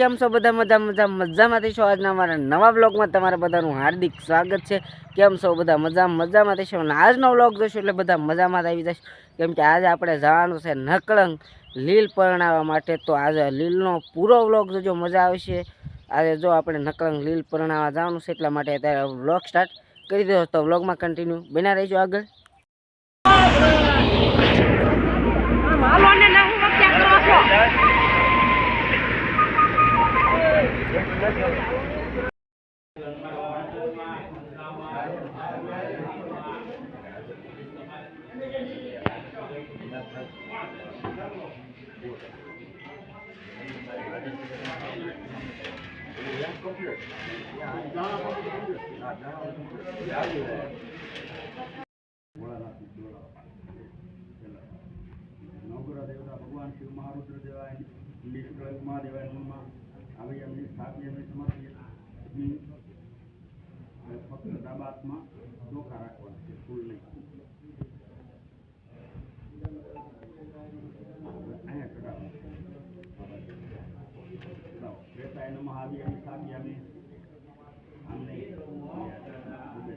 કેમ છો બધા? મજા મજા મજામાં છો? આજના અમારા નવા બ્લોગમાં તમારા બધાનું હાર્દિક સ્વાગત છે. કેમ છો બધા? મજા મજામાં છો? અને આજનો બ્લોગ જોશો એટલે બધા મજામાં આવી જશે. કેમ કે આજે આપણે જવાનું છે નકળંગ લીલ પરણાવવા માટે. તો આજે લીલનો પૂરો બ્લોગ જોજો, મજા આવશે. આજે જો આપણે નકળંગ લીલ પરણાવવા જવાનું છે એટલા માટે અત્યારે બ્લોગ સ્ટાર્ટ કરી દો તો બ્લોગમાં કન્ટિન્યુ બના રહીશું આગળ. નવગ્રહ દેવતા ભગવાન શિવ મહારુદ્ર દેવાય મહાદેવાય આવી એમની સ્થાપી એમની સમર્પિતની ફક્ત ડાબા હાથમાં ચોખા રાખવાના છે ફૂલ નહીં અહીંયા ચડાવવાનું ચડાવો પ્રેતાય નમઃ આવી એમની સ્થાપી એમની આમ નહીં ઉભે.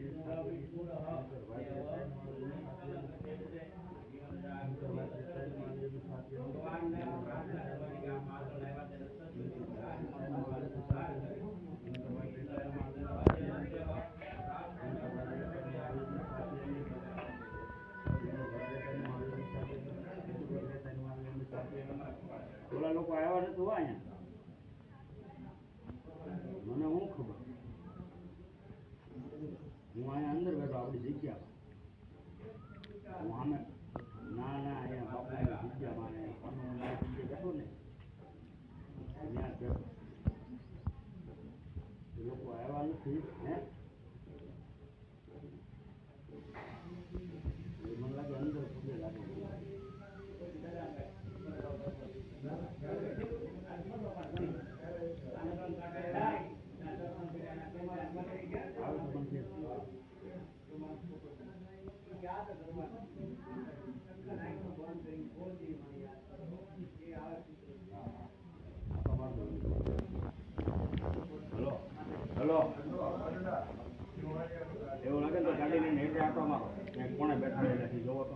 ઓલા લોકો આવ્યા છે તું અહીંયા મને હું ખબર? હું અહીંયા અંદર બેઠો, આપણી જગ્યા હું આમે ના ના, અહીંયા બાપુની જગ્યા મારે બેઠો ને, ત્યાં લોકો આવ્યા નથી હે એ મને લાગે અંદર પૂજે લાગે આવે તો મને કે. હલો હલો એવું લાગે ને તો ગાડી લઈને હેઠે આંટો મારો ત્યાં કોણે બેઠા રહેલાથી જોવો તો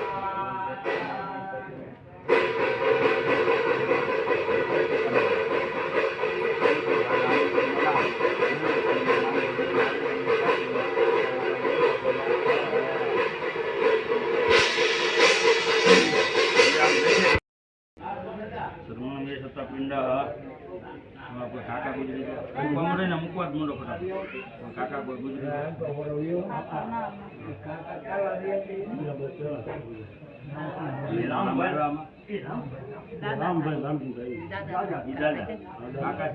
કાકા ગુજરી ગયા કમરે ને મૂકવા જ મોડો ફટાફટ કાકા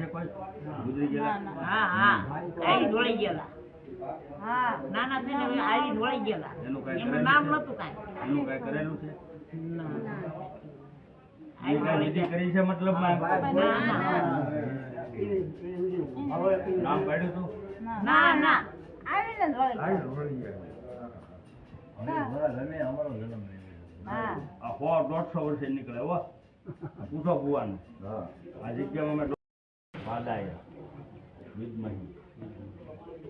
કોઈ? ગુજરી હા નાના થઈને આવી ઢોળી ગયેલા. એનું કરેલું નામ છે? નતું કાંઈ. એનું કઈ કરેલું છે? કરી મતલબ. નામ પાડ્યું તું ગયેલા. હા આ સો દોઢસો વર્ષે નીકળે હો પૂછો ભુવાનું. અમે વાદાય વિદમહી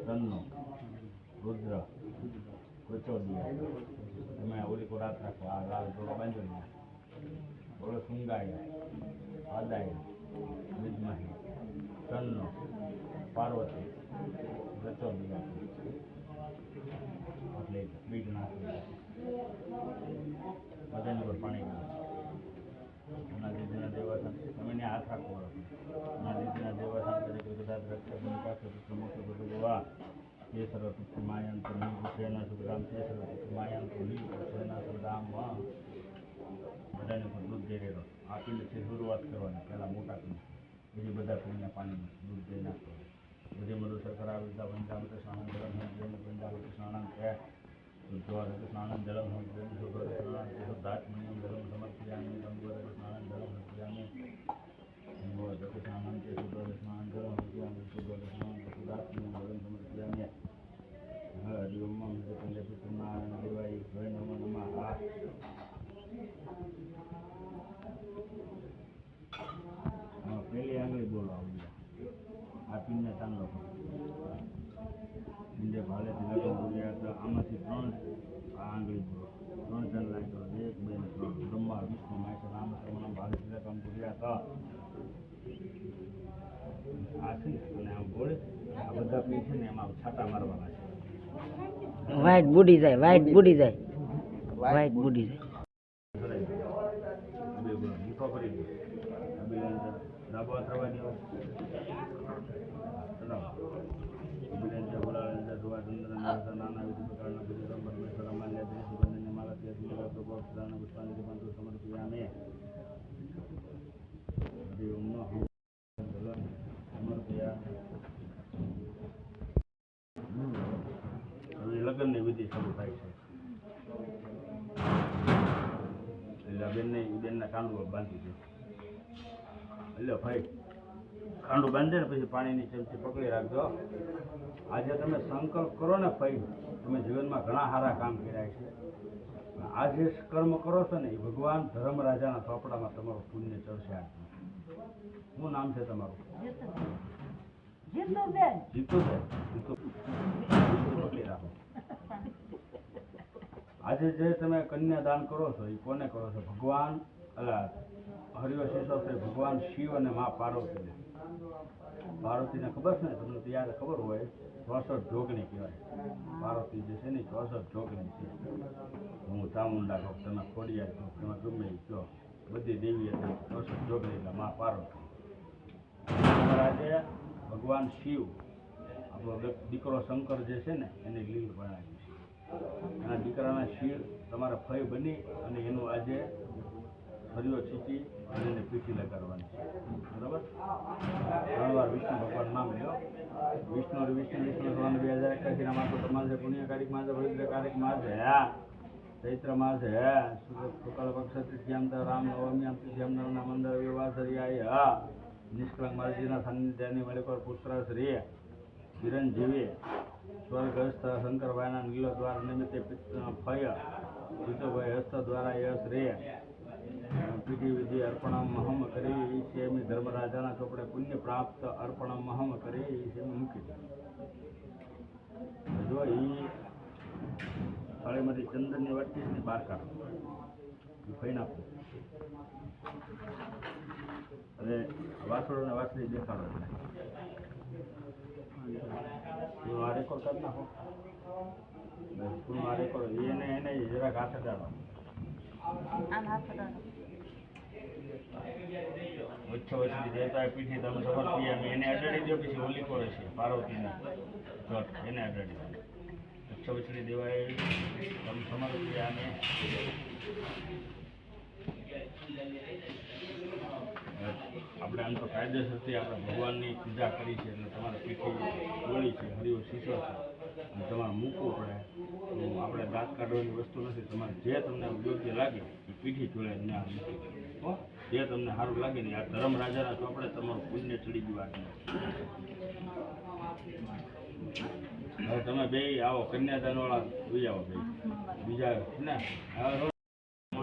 તન્નો રુદ્ર કચોદિયા તમે ઓલી કો રાત રાખો આ લાલ જોડો બાંધો ને ઓલો સુંગાય આદાય વિદ્મહે તન્નો પાર્વતી રચો એટલે બીજ નાખી બધાની પર પાણી નાખે એના દીદીના દેવાસન તમે એને હાથ રાખો એના દીદીના દેવાસન તરીકે બધા રક્ષાબંધ પાસે પ્રમુખ બધું સર્વ પુત્ર માયન તો નીલ સેના સુગ્રામ તે સર્વ પુત્ર માયન તો નીલ સેના સુગ્રામ બધાને પણ દૂધ દે આ પીને શરૂઆત કરવાની, પહેલાં મોટા પીને પછી બધા પીને પાણી, દૂધ દઈ નાખવાનું બધી મધુ સરકાર વિદ્યા પંચામૃત સ્નાન જલમ હમ પંચામૃત સ્નાન કહે શુદ્ધવાર સ્નાન જલમ હમ શુદ્ધવાર સ્નાન શુદ્ધાત્મનિયમ જલમ સમર્પયામિ ગંગોર સ્નાન જલમ સમર્પયામિ. ગંગોર સ્નાન શુદ્ધવાર સ્નાન જલમ સમર્પયામિ શુદ્ધવાર સ્નાન શુદ્ધાત્મનિયમ જલમ સમર્પયામિ હરિ ઓમ પંડે પિતૃનારાયણ દેવાય જય નમો નમઃ આ હા, પેલી આંગળી બોલો આવડી ચાંદલો કરો પિંડે ભાલેથી લગ્ન કર્યા તો આમાંથી ત્રણ આ આંગળી ત્રણ ચાંદ લાગ્યો એક બે ને ત્રણ. બ્રહ્મા વિષ્ણુ મહેશ રામ શ્રવણમ ભાલેથી લગ્ન કર્યા તો આ છે અને આમ બોલે આ બધા પી છે ને એમાં છાટા મારવાના છે. વાઈટ બુડી જાય વાઈટ બુડી જાય. વાઈટ બુડી જાય અંદર ડાબો લગ્નની વિધિ શરૂ થાય છે. એટલે બેનને બેનના કાંડુ બાંધી દે. એટલે ભાઈ ખાંડું બાંધે ને પછી પાણીની ચમચી પકડી રાખજો. આજે તમે સંકલ્પ કરો ને ભાઈ તમે જીવનમાં ઘણા સારા કામ કર્યા છે. આ જે કર્મ કરો છો ને એ ભગવાન ધર્મરાજાના ચોપડામાં તમારું પુણ્ય ચડશે શું નામ છે તમારું? જીતુ છે જીતુ જીતુ પકડી રાખો આજે જે તમે કન્યાદાન કરો છો એ કોને કરો છો? ભગવાન, અલા છે ભગવાન શિવ અને મા પાર્વતીને. પાર્વતીને ખબર છે ને? તમને તો યાદ ખબર હોય, ચોસઠ જોગણી કહેવાય. પાર્વતી જે છે ને ચોસઠ જોગણી છે. હું ચામુંડા કહું તમે ખોડિયા કહો તમે ગમે કહો. બધી દેવી હતી ચોસઠ જોગણી એટલે મા પાર્વતી. ભગવાન શિવ, આપણો દીકરો શંકર જે છે ને, એની લીલ બનાવી એના દીકરાના શીર તમારા ફય બની અને એનું આજે ફરીઓ છીચી અને એને પીઠી લગાડવાની છે. બરાબર? ત્રણ વાર વિષ્ણુ ભગવાન નામ લ્યો. વિષ્ણુ વિષ્ણુ વિષ્ણુ ભગવાન બે હજાર એકાસી ના માસો તમારે પુણ્ય કારિક માસે પવિત્ર કારિક માસે હે. ચૈત્ર માસ હે. શુકલ પક્ષ તૃતીયામ રામ નવમીયામ તૃતીયામ નવના મંદર વિવાસરિયાય હા. નિષ્કલંક માલજીના સાનિધ્યની મલિકોર પુત્ર શ્રી ચિરંજીવી સ્વર્ગસ્થ શંકરભાઈના નીલો દ્વાર નિમિત્તે ફય જીતુભાઈ હસ્ત દ્વારા યશ રે પીઠી વિધિ અર્પણમ મહમ કરી સેમી ધર્મરાજાના ચોપડે પુણ્ય પ્રાપ્ત અર્પણમ મહમ કરી સેમી મૂકી જો ઈ થાળીમાંથી ચંદનની વટકીની બહાર કાઢો. ફઈ નાખો. અને વાસણો ને વાસળી દેખાડો. આ રેકોર્ડ કરી નાખો. આ રેકોર્ડ એને એને જરાક હાથે વચ્ચે વચ્ચે દેવતા પીઠી તમે સમર્પી એમ. એને અડાડી દો પછી ઓલી કરે છે પાર્વતીને. એને અડાડી દો વચ્ચે વચ્ચે દેવાય તમે સમર્પી આને. આપણે આમ તો કાયદેસરથી આપણે ભગવાનની પૂજા કરી છે એટલે તમારે પીઠી ગોળી છે હરિયો શીશો છે. અને તમારે મૂકવું પડે. આપણે દાંત કાઢવાની વસ્તુ નથી. તમારે જે તમને યોગ્ય લાગે એ પીઠી જોડે મૂકી જે તમને સારું લાગે ને આ ધરમ રાજાના ચોપડે તમારું પુણ્ય ચડી ગયું હવે તમે બે આવો કન્યાદાન વાળા જોઈ આવો બે બીજા, ને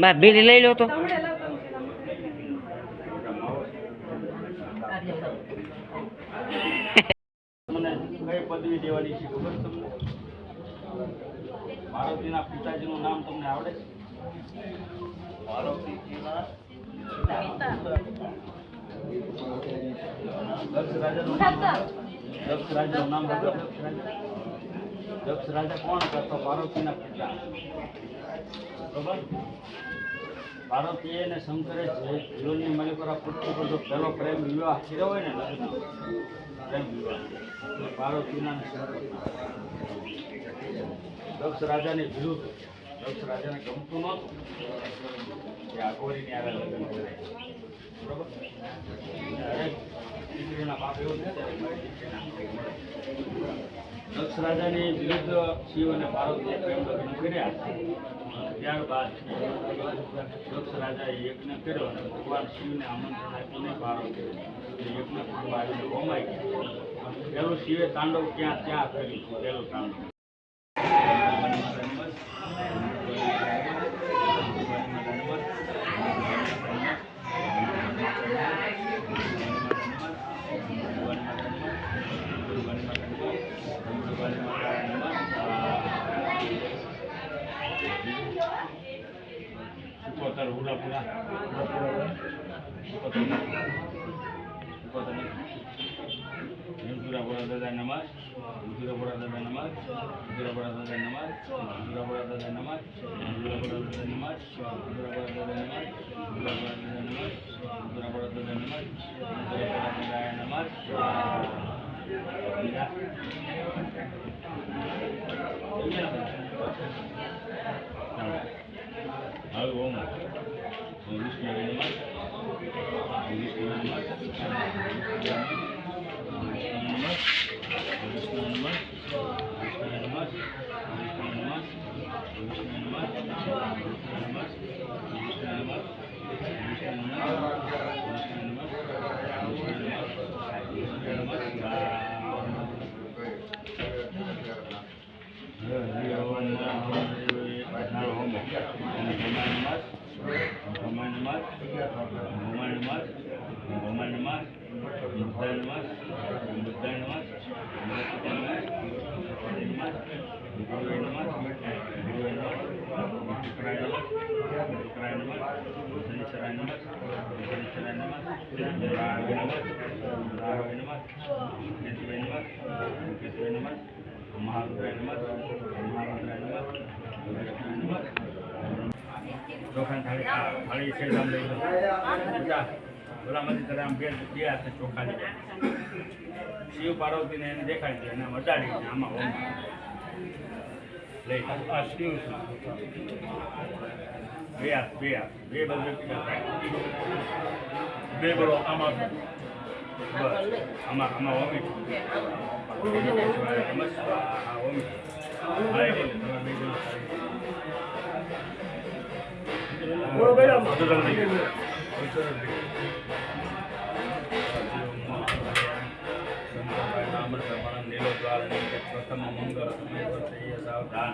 બા બિલ લઈ લો તો. પદવી દેવાની છે તમને? મારુતિના પિતાજીનું નામ તમને આવડે છે? મારુતિજીના દક્ષ રાજાનું નામ દક્ષ રાજા દક્ષ રાજા કોણ હતા તો પાર્વતીના પિતા. પાર્વતીએ અને શંકરે જીવનની મલિકોરા પૃથ્વી પર જો પહેલો પ્રેમ વિવાહ કર્યો હોય ને, લગ્ન પ્રેમ વિવાહ. શંકરના દક્ષ રાજાની વિરુદ્ધ, દક્ષ રાજાને ગમતું નહોતું. કે આ આવે લગ્ન કરે. બરોબર? દીકરીના બાપ એવું વિચારે દક્ષ રાજાની વિરુદ્ધ શિવ અને પાર્વતીએ પ્રેમ લગ્ન કર્યા. ત્યારબાદ દક્ષ રાજાએ યજ્ઞ કર્યો અને ભગવાન શિવને આમંત્રણ આપીને પાર્વતી યજ્ઞ કરવા આવીને હોમાઈ ગયા. પેલું શિવે તાંડવ ક્યાં ત્યાં કર્યું? પેલું તાંડવ. ಧನ್ಯವಾದ ನಮಃ ನಮಃ ಧನ್ಯವಾದ ನಮಃ ಧನ್ಯವಾದ ನಮಃ ચોખાની થાળી થાળી છે આમ તારે આમ બે બે હાથે ચોખા લઈ જાય શિવ પાર્વતીને એને દેખાડી દે એને મચાડી દે આમાં હોમ લઈ આ શિવ બે હાથ બે હાથ બે બધું બે બરો આમાં બસ આમાં આમાં ઓમી પ્રથમ મંગળ સાવધાન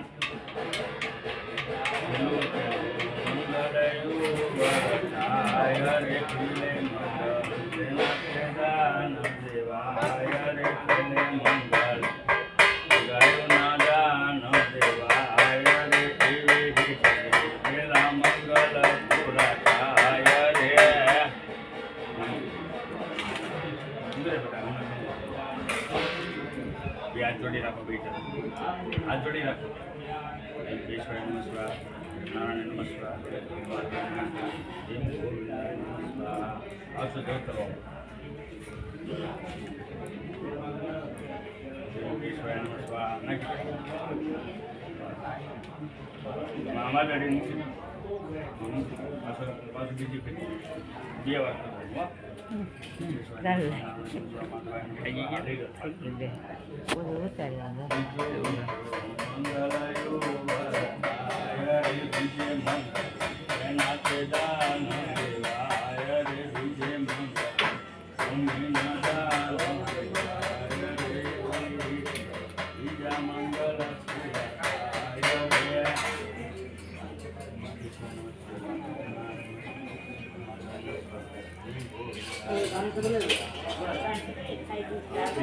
હરે Mama dari dia રે વિજય મંગલ એનાથ દાન દેવાય રે વિજય મંગલ બીજા મંગલ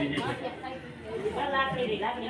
બીજી લાકડી લાકડી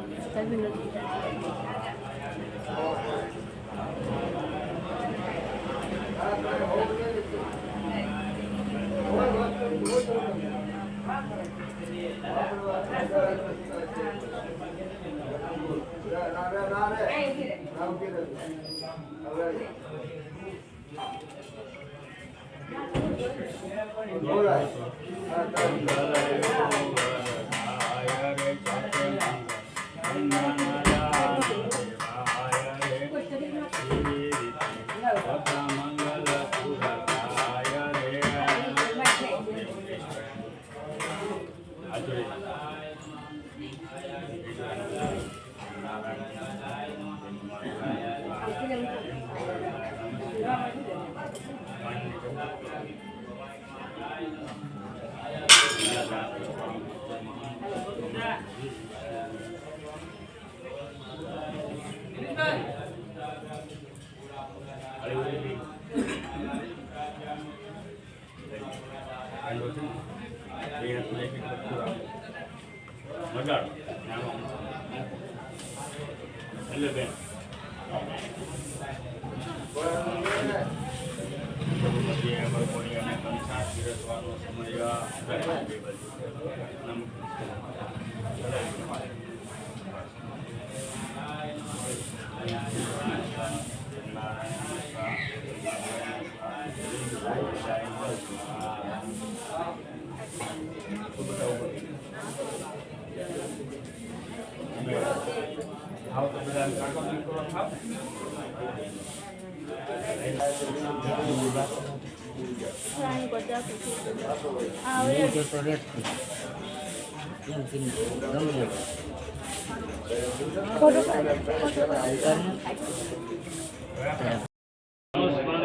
ચાલો અરે આમ રહી ગયો ફોન હવે એને નો લેતી એટલે બેન જે અમારે કોઈ અને કંસાર પીરસવાનો સમય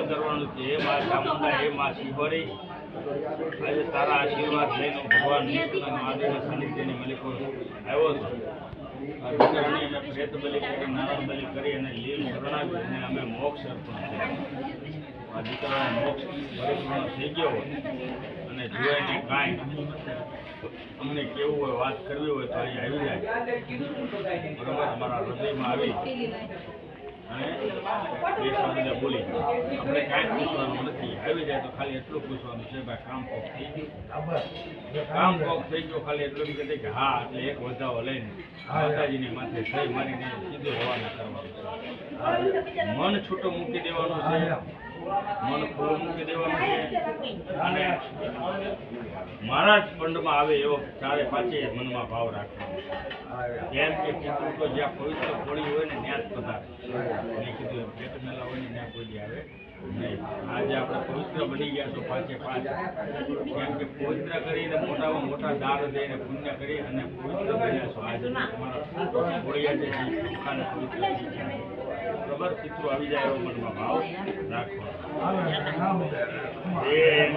કરવાનું છે એ મા હે મા શિવરી આજે તારા આશીર્વાદ લઈને ભગવાન મહાદેવના સાનિધ્યની મલિકો આવ્યો છું. અમે પ્રેત બલિ કરી નારાયણ બલિ કરી અને લીલ શરણાવી અને અમે મોક્ષ અર્પણ કર્યું આ થઈ ગયો અને જો એને કાંઈ અમને કેવું હોય વાત કરવી હોય તો અહીં આવી જાય. બરોબર અમારા હૃદયમાં આવી. અને પૂછવાનું નથી આવી જાય તો ખાલી એટલું પૂછવાનું છે ભાઈ કામ કોક કામ કોક થઈ ગયો ખાલી એટલું કહે કે હા એટલે એક વધાવો લઈને માતાજીની માથે મારીને સીધો રવાના કરવાનું મન છૂટો મૂકી દેવાનું છે મન ખુલ્લું મૂકી જ આવે એવો ચારે પાંચે મનમાં ભાવ રાખવાનો જેમ કે પિતૃ તો જ્યાં પવિત્ર હોળી હોય ને ત્યાં જ પધારે. મેં કીધું એમ પેટ મેલા હોય ને ત્યાં કોઈ આવે આજે આપણે પવિત્ર બની ગયા છો પાંચે પાંચ કેમ કે પવિત્ર કરીને મોટામાં મોટા દાળ દઈને પુણ્ય કરી અને પવિત્ર બન્યા છો. આજે તમારા હોળિયા છે. એ કૂતરો આવી જાય એવો મનમાં ભાવ. રાખવાનો એ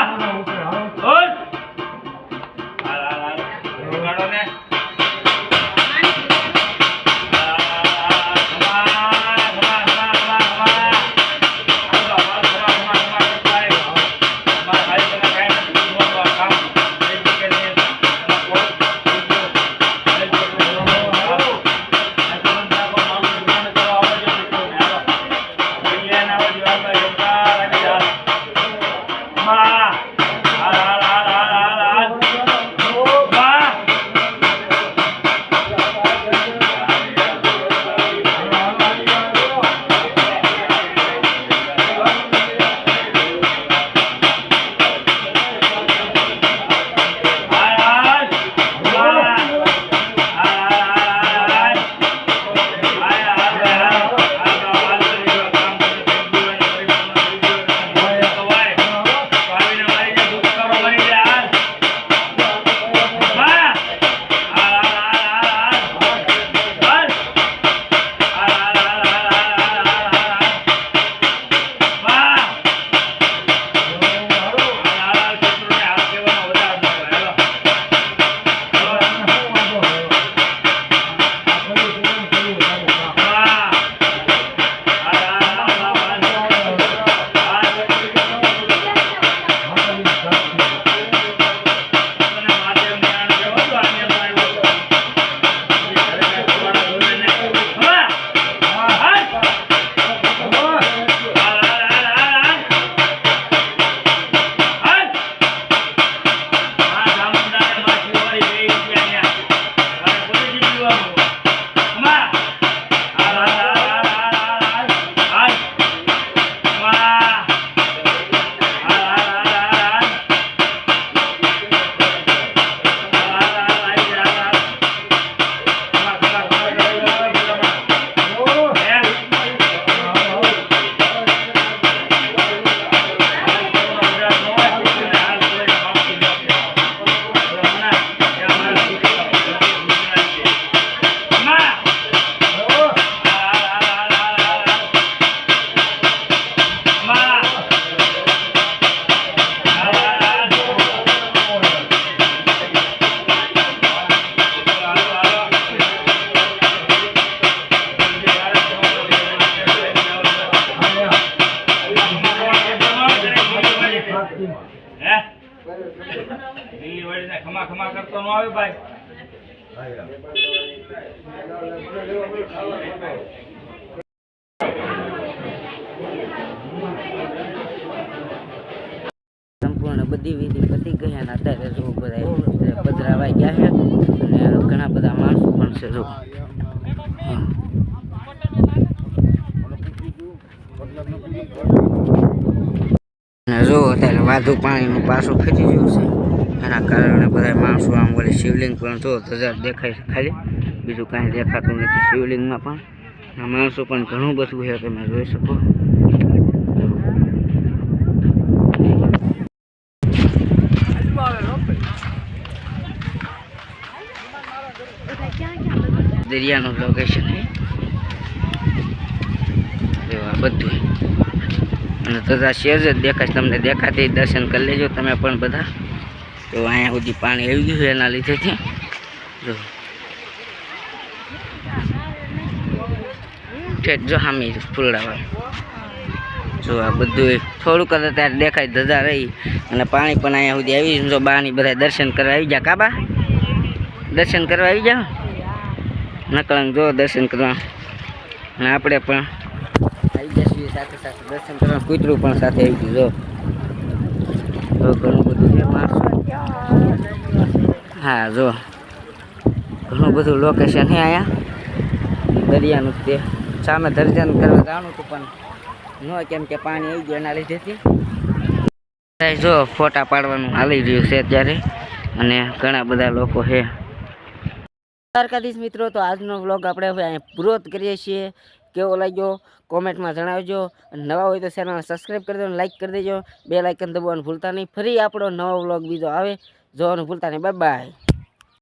વાધુ પાણીનું પાછું ફેટી ગયું છે. એના કારણે બધા માણસો આમ વળી શિવલિંગ પણ જો ધજા દેખાય છે ખાલી. બીજું કાંઈ દેખાતું નથી શિવલિંગમાં પણ. માણસો પણ ઘણું બધું છે, તમે જોઈ શકો. દરિયાનું લોકેશન બધું અને તથા શેર જ દેખાય તમને દેખાતી દર્શન કરી લેજો તમે પણ બધા. તો અહીંયા સુધી પાણી આવી ગયું એના લીધેથી જો. જો હામી ફૂલડાવા. જો આ બધું થોડુંક જ અત્યારે દેખાય ધજા રહી. અને પાણી પણ અહીંયા સુધી આવી. જો બાની બધા દર્શન કરવા આવી જા. કાબા દર્શન કરવા આવી જાઓ નકળંગ જો દર્શન કરવા. અને આપણે પણ દર્શન કરવાનું કૂતરું પણ સાથે આવી ગયું, જો. ઘણું બધું હા, જો. ઘણું બધું લોકેશન છે અહીંયા. દરિયાનું તે સામે દર્શન કરવા જાણું હતું, પણ ન કેમ કે પાણી આવી ગયું એના લીધેથી જો, ફોટા પાડવાનું હાલી રહ્યું છે અત્યારે. અને ઘણા બધા લોકો છે. દ્વારકાધીશ મિત્રો, તો આજનો વ્લોગ આપણે અહીંયા પૂરો કરીએ છીએ. કેવો લાગ્યો? કોમેન્ટમાં જણાવજો. નવા હોય તો ચેનલ સબસ્ક્રાઈબ કરી દો લાઇક કરી દેજો. બે લાઇકન દબાવવાનું ભૂલતા નહીં. ફરી આપણો નવો વ્લોગ બીજો આવે. જોવાનું ભૂલતા નહીં. Bye bye